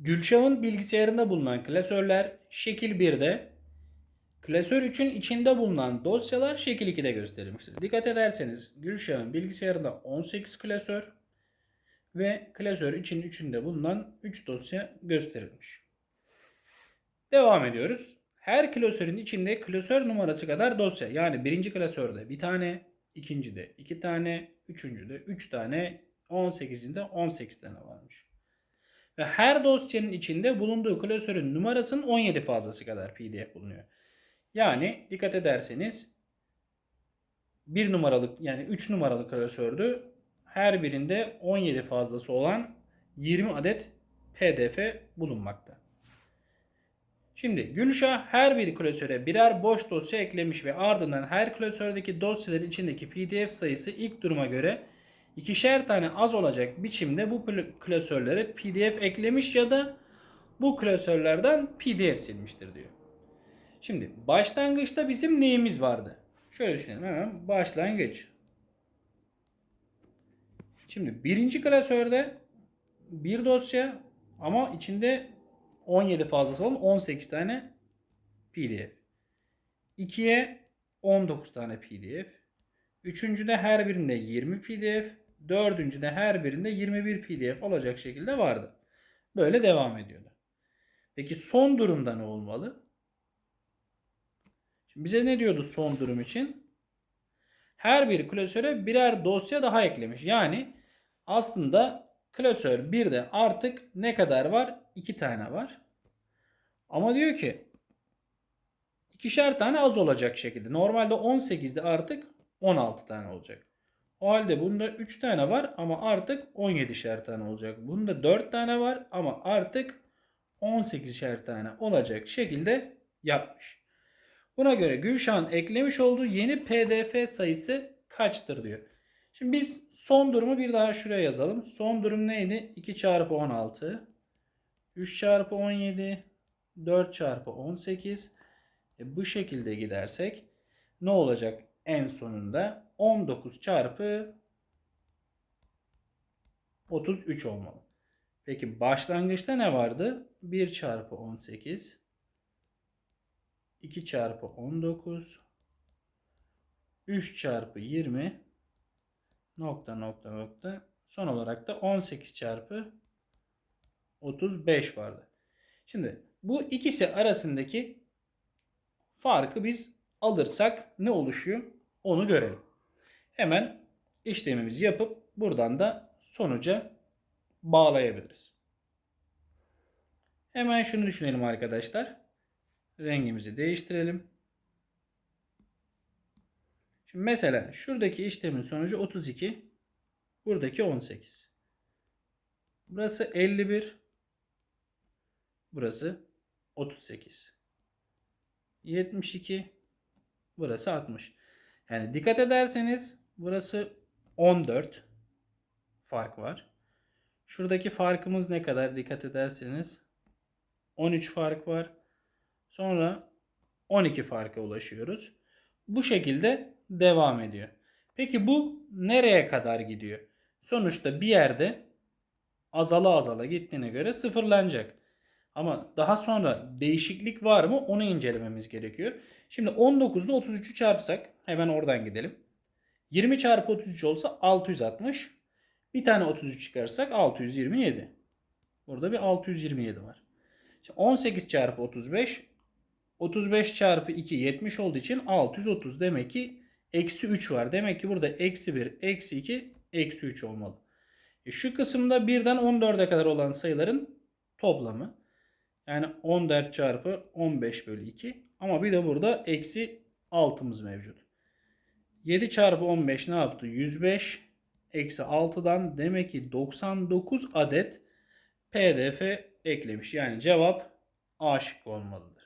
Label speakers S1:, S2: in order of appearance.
S1: Gülşah'ın bilgisayarında bulunan klasörler şekil 1'de, klasör 3'ün içinde bulunan dosyalar şekil 2'de gösterilmiştir. Dikkat ederseniz Gülşah'ın bilgisayarında 18 klasör ve klasör için içinde bulunan 3 dosya gösterilmiş. Devam ediyoruz. Her klasörün içinde klasör numarası kadar dosya. Yani birinci klasörde bir tane, ikincide iki tane, üçüncüde üç tane, 18'inde 18 tane varmış. Ve her dosyanın içinde bulunduğu klasörün numarasının 17 fazlası kadar pdf bulunuyor. Yani dikkat ederseniz bir numaralık yani 3 numaralı klasördü. Her birinde 17 fazlası olan 20 adet pdf bulunmakta. Şimdi Gülşah her bir klasöre birer boş dosya eklemiş ve ardından her klasördeki dosyaların içindeki pdf sayısı ilk duruma göre ikişer tane az olacak biçimde bu klasörlere pdf eklemiş ya da bu klasörlerden pdf silmiştir diyor. Şimdi başlangıçta bizim neyimiz vardı? Şöyle düşünelim hemen başlangıç. Şimdi birinci klasörde bir dosya ama içinde 17 fazlası olan 18 tane pdf. 2'ye 19 tane pdf. Üçüncüde her birinde 20 pdf. Dördüncüde her birinde 21 pdf olacak şekilde vardı. Böyle devam ediyordu. Peki son durumda ne olmalı? Şimdi bize ne diyordu son durum için? Her bir klasöre birer dosya daha eklemiş. Yani aslında klasör 1'de artık ne kadar var? 2 tane var. Ama diyor ki ikişer tane az olacak şekilde. Normalde 18'de artık 16 tane olacak. O halde bunda 3 tane var ama artık 17'şer tane olacak. Bunda 4 tane var ama artık 18'şer tane olacak şekilde yapmış. Buna göre Gülşah'ın eklemiş olduğu yeni pdf sayısı kaçtır diyor. Şimdi biz son durumu bir daha şuraya yazalım. Son durum neydi? 2 çarpı 16. 3 çarpı 17. 4 çarpı 18. E bu şekilde gidersek ne olacak en sonunda? 19 çarpı 33 olmalı. Peki başlangıçta ne vardı? 1 çarpı 18. 2 çarpı 19. 3 çarpı 20 nokta nokta nokta son olarak da 18 çarpı 35 vardı. Şimdi bu ikisi arasındaki farkı biz alırsak ne oluşuyor onu görelim. Hemen işlemimizi yapıp buradan da sonuca bağlayabiliriz. Hemen şunu düşünelim arkadaşlar. Rengimizi değiştirelim. Şimdi mesela şuradaki işlemin sonucu 32. Buradaki 18. Burası 51. Burası 38. 72. Burası 60. Yani dikkat ederseniz burası 14 fark var. Şuradaki farkımız ne kadar dikkat ederseniz 13 fark var. Sonra 12 farka ulaşıyoruz. Bu şekilde devam ediyor. Peki bu nereye kadar gidiyor? Sonuçta bir yerde azala azala gittiğine göre sıfırlanacak. Ama daha sonra değişiklik var mı onu incelememiz gerekiyor. Şimdi 19'da 33'ü çarpsak hemen oradan gidelim. 20 çarpı 33 olsa 660. Bir tane 33 çıkarsak 627. Burada bir 627 var. Şimdi 18 çarpı 35 35 çarpı 2 70 olduğu için 630 demek ki eksi 3 var. Demek ki burada eksi 1, eksi 2, eksi 3 olmalı. E şu kısımda 1'den 14'e kadar olan sayıların toplamı. Yani 14 çarpı 15 bölü 2. Ama bir de burada eksi 6'mız mevcut. 7 çarpı 15 ne yaptı? 105 eksi 6'dan demek ki 99 adet pdf eklemiş. Yani cevap A şıkkı olmalıdır.